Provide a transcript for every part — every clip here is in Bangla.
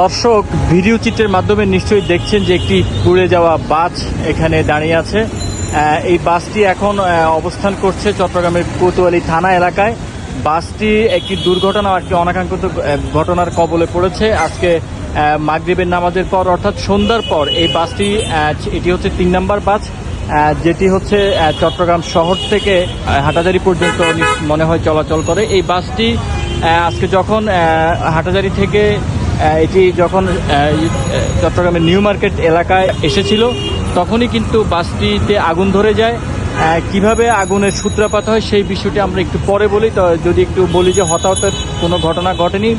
দর্শক, ভিডিও চিত্রের মাধ্যমে নিশ্চয়ই দেখছেন যে একটি পুড়ে যাওয়া বাস এখানে দাঁড়িয়ে আছে। এই বাসটি এখন অবস্থান করছে চট্টগ্রামের কোতোয়ালি থানা এলাকায়। বাসটি একটি দুর্ঘটনা আর কি অনাকাঙ্ক্ষিত ঘটনার কবলে পড়েছে। আজকে মাগরিবের নামাজের পর, অর্থাৎ সন্ধ্যার পর, এই বাসটি এটি হচ্ছে তিন নম্বর বাস যেটি হচ্ছে চট্টগ্রাম শহর থেকে হাটাজারি পর্যন্ত মনে হয় চলাচল করে। এই বাসটি আজকে যখন হাটাজারি থেকে এটি যখন চট্টগ্রামের নিউ মার্কেট এলাকায় এসেছিল, তখনই কিন্তু বাসটিতে আগুন ধরে যায়। কীভাবে আগুনের সূত্রপাত হয় সেই বিষয়টি আমরা একটু পরে বলি। তো যদি একটু বলি যে হতাহতের কোনো ঘটনা ঘটেনি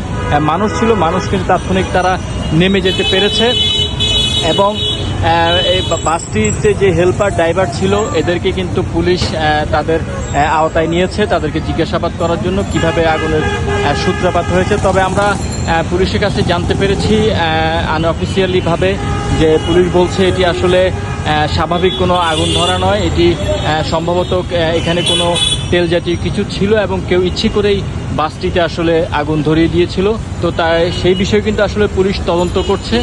মানুষ ছিল, মানুষ কিন্তু তাৎক্ষণিক তারা নেমে যেতে পেরেছে। এবং এই বাসটিতে যে হেল্পার, ড্রাইভার ছিল, এদেরকে কিন্তু পুলিশ তাদের আওতায় নিয়েছে। তাদেরকে জিজ্ঞাসাবাদ করার জন্য কীভাবে আগুনের সূত্রপাত হয়েছে। তবে আমরা পুলিশের কাছে জানতে পেরেছি আনঅফিসিয়ালিভাবে যে পুলিশ বলছে এটি আসলে স্বাভাবিক কোনো আগুন ধরা নয়। এটি সম্ভবত এখানে কোনো তেল জাতীয় কিছু ছিল এবং কেউ ইচ্ছে করেই বাসটিতে আসলে আগুন ধরিয়ে দিয়েছিল। তো তাই সেই বিষয়ে কিন্তু আসলে পুলিশ তদন্ত করছে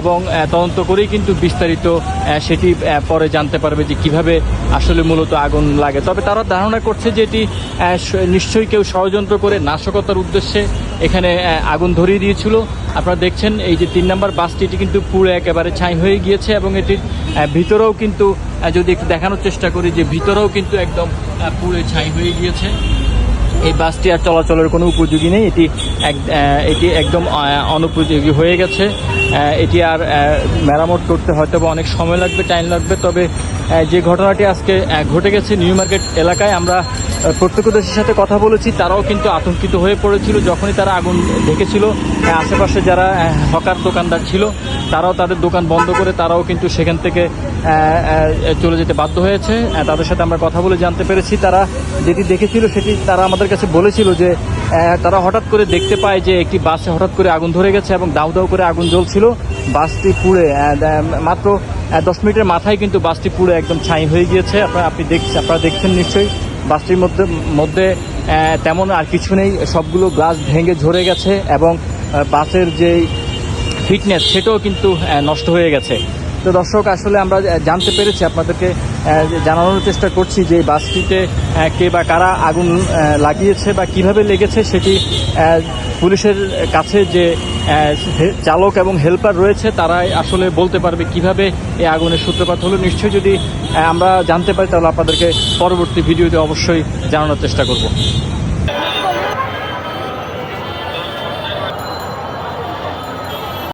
এবং তদন্ত করেই কিন্তু বিস্তারিত সেটি পরে জানতে পারবে যে কীভাবে আসলে মূলত আগুন লাগে। তবে তারা ধারণা করছে যে এটি নিশ্চয়ই কেউ ষড়যন্ত্র করে নাশকতার উদ্দেশ্যে এখানে আগুন ধরিয়ে দিয়েছিল। আপনারা দেখছেন এই যে তিন নম্বর বাসটি, এটি কিন্তু পুরো একেবারে ছাই হয়ে গিয়েছে এবং এটির ভিতরেও কিন্তু যদি একটু দেখানোর চেষ্টা করি যে ভিতরেও কিন্তু একদম পুড়ে ছাই হয়ে গিয়েছে। এই বাসটি আর চলাচলের কোনো উপযোগী নেই। এটি এটি একদম অনুপযোগী হয়ে গেছে। এটি আর মেরামত করতে হয়তো বা অনেক সময় লাগবে, টাইম লাগবে। তবে যে ঘটনাটি আজকে ঘটে গেছে নিউ মার্কেট এলাকায়, আমরা প্রত্যক্ষদর্শীর সাথে কথা বলেছি। তারাও কিন্তু আতঙ্কিত হয়ে পড়েছিল। যখনই তারা আগুন দেখেছিল আশেপাশে যারা হকার দোকানদার ছিল তারাও তাদের দোকান বন্ধ করে তারাও কিন্তু সেখান থেকে চলে যেতে বাধ্য হয়েছে। তাদের সাথে আমরা কথা বলে জানতে পেরেছি। তারা যেটি দেখেছিল সেটি তারা আমাদের কাছে বলেছিল যে তারা হঠাৎ করে দেখতে পায় যে একটি বাসে হঠাৎ করে আগুন ধরে গেছে এবং দাউ দাউ করে আগুন জ্বলছিল। বাসটি পুড়ে মাত্র দশ মিনিটের মাথায় কিন্তু বাসটি পুড়ে একদম ছাই হয়ে গিয়েছে। আপনারা, আপনি দেখছেন আপনারা দেখছেন নিশ্চয়ই। বাসটির মধ্যে মধ্যে তেমন আর কিছু নেই। সবগুলো গ্লাস ভেঙে ঝরে গেছে এবং বাসের যেই ফিটনেস, সেটাও কিন্তু নষ্ট হয়ে গেছে। তো দর্শক, আসলে আমরা জানতে পেরেছি, আপনাদেরকে জানানোর চেষ্টা করছি যে বাসটিতে কে বা কারা আগুন লাগিয়েছে বা কীভাবে লেগেছে সেটি পুলিশের কাছে যে চালক এবং হেল্পার রয়েছে, তারাই আসলে বলতে পারবে কীভাবে এই আগুনের সূত্রপাত হলো। নিশ্চয়ই যদি আমরা জানতে পারি, তাহলে আপনাদেরকে পরবর্তী ভিডিওতে অবশ্যই জানানোর চেষ্টা করব।